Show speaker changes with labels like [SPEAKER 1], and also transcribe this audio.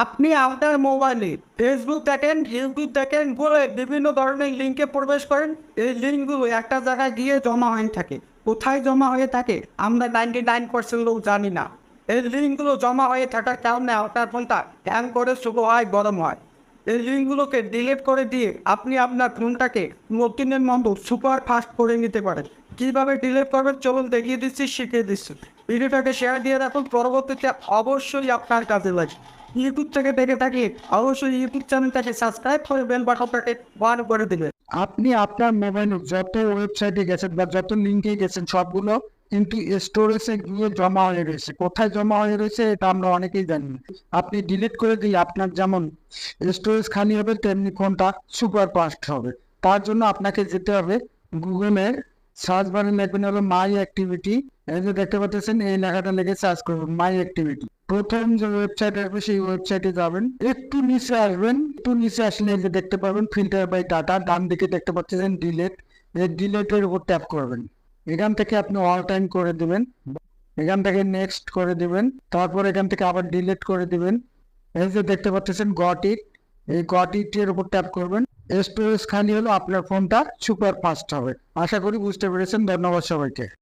[SPEAKER 1] আপনি আপনার মোবাইলে ফেসবুক দেখেন ইউটিউব দেখেন, বলে বিভিন্ন ধরনের লিঙ্কে প্রবেশ করেন। এই লিঙ্কগুলো একটা জায়গায় গিয়ে জমা হয়ে থাকে। কোথায় জমা হয়ে থাকে, আমরা নাইনটি নাইন পার্সেন্ট লোক জানি না। এই লিঙ্কগুলো জমা হয়ে থাকার কারণে আপনার ফোনটা হ্যাং করে শুরু হয়, গরম হয়। এই লিঙ্কগুলোকে ডিলিট করে দিয়ে আপনি আপনার ফোনটাকে নতুনের মতো সুপার ফাস্ট করে নিতে পারেন। কীভাবে ডিলিট করবেন চলুন দেখিয়ে দিচ্ছি, শিখিয়ে দিচ্ছি। ভিডিওটাকে শেয়ার দিয়ে রাখুন, পরবর্তীতে অবশ্যই আপনার কাজে লাগে ইউটিউব থেকে দেখে থাকি, অবশ্যই ইউটিউব চ্যানেলটাকে সাবস্ক্রাইব করে বেল বাটনটাকে ওয়ান করে দেবেন।
[SPEAKER 2] আপনি আপনার মোবাইলে যত ওয়েবসাইটে গেছেন বা যত লিঙ্কে গেছেন, সবগুলো কিন্তু স্টোরেজে গিয়ে জমা হয়ে রয়েছে। কোথায় জমা হয়ে রয়েছে, এটা আমরা অনেকেই জানি। আপনি ডিলিট করে দিই আপনার যেমন স্টোরেজ খালি হবে, তেমনি ফোনটা সুপার ফাস্ট হবে। তার জন্য আপনাকে যেতে হবে গুগলের সার্চ বারে লিখবেন হলো মাই অ্যাক্টিভিটি এই যে দেখতে পাচ্ছেন, এই লেখাটা লিখে সার্চ করবেন মাই অ্যাক্টিভিটি প্রথম যে ওয়েবসাইট আসবে, সেই ওয়েবসাইটে যাবেন। একটু নিচে আসবেন। একটু নিচে আসলে যে দেখতে পাবেন ফিল্টার বাই ডাটা ডান দিকে দেখতে পাচ্ছেন ডিলেট এই ডিলেটের উপর ট্যাপ করবেন। এখান থেকে আপনি অল টাইম করে দেবেন। এখান থেকে নেক্সট করে দিবেন। তারপর এখান থেকে আবার ডিলেট করে দিবেন। এই যে দেখতে পাচ্ছেন গট ইট এই গট ইটের উপর ট্যাপ করবেন। স্টোরেজ খালি হলো আপনার ফোনটা সুপার ফাস্ট হবে। আশা করি বুঝতে পেরেছেন। ধন্যবাদ সবাইকে।